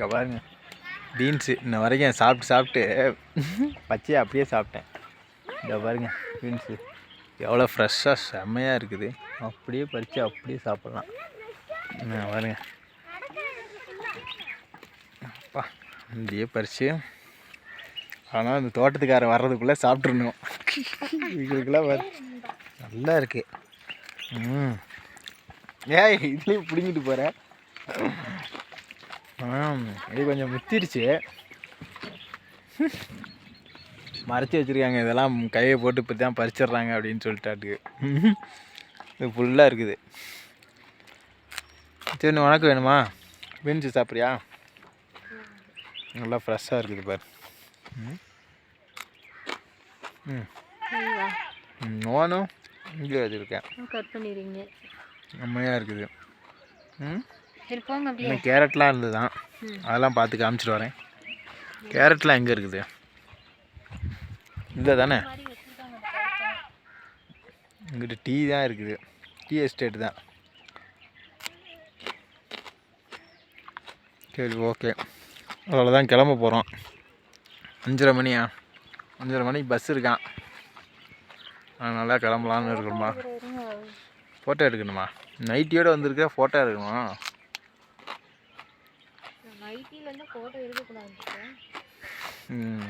இங்கே பாருங்க. பீன்ஸு இன்ன வரைக்கும் சாப்பிட்டு சாப்பிட்டு பச்சையாக அப்படியே சாப்பிட்டேன். இதை பாருங்க பீன்ஸு எவ்வளோ ஃப்ரெஷ்ஷாக செம்மையாக இருக்குது. அப்படியே பறித்து அப்படியே சாப்பிட்லாம். என்ன பாருங்க. அப்பா அப்படியே பறித்து ஆனால் இந்த தோட்டத்துக்காரன் வர்றதுக்குள்ளே சாப்பிட்ருணும் இதுக்கெல்லாம் பாரு. நல்லா இருக்கு. ம். ஏய் இதுலேயும் பிடிங்கிட்டு போகிறேன் இது கொஞ்சம் முத்திருச்சு மறைச்சி வச்சுருக்காங்க. இதெல்லாம் கையை போட்டு இப்போ தான் பறிச்சிடுறாங்க அப்படின்னு சொல்லிட்டாட்டு இது ஃபுல்லாக இருக்குது. சரி உனக்கு வேணுமா? பீன்ஸு சாப்பிட்றியா? நல்லா ஃப்ரெஷ்ஷாக இருக்குது பாரு. ம். ம். ம், ஓனும் இங்கே வச்சுருக்கேன். கட் பண்ணிடுறீங்க. செம்மையாக இருக்குது. ம். சரி போங்க அப்படியே. இன்னும் கேரட்லாம் இருந்தது தான். அதெல்லாம் பார்த்து காமிச்சிட்டு வரேன். கேரட்லாம் எங்கே இருக்குது? இங்கே தானே? இங்கிட்ட டீ தான் இருக்குது. டீ எஸ்டேட் தான். சரி ஓகே. அவ்வளோதான் கிளம்ப போகிறோம் அஞ்சரை மணியா? அஞ்சரை மணிக்கு பஸ் இருக்கான். அதனால கிளம்பலான்னு இருக்கிறோமா ஃபோட்டோ எடுக்கணுமா? நைட்டியோடு வந்திருக்க ஃபோட்டோ எடுக்கணுமா நைட்டிலேருந்து ஃபோட்டோ இருக்கக்கூடாது ம்.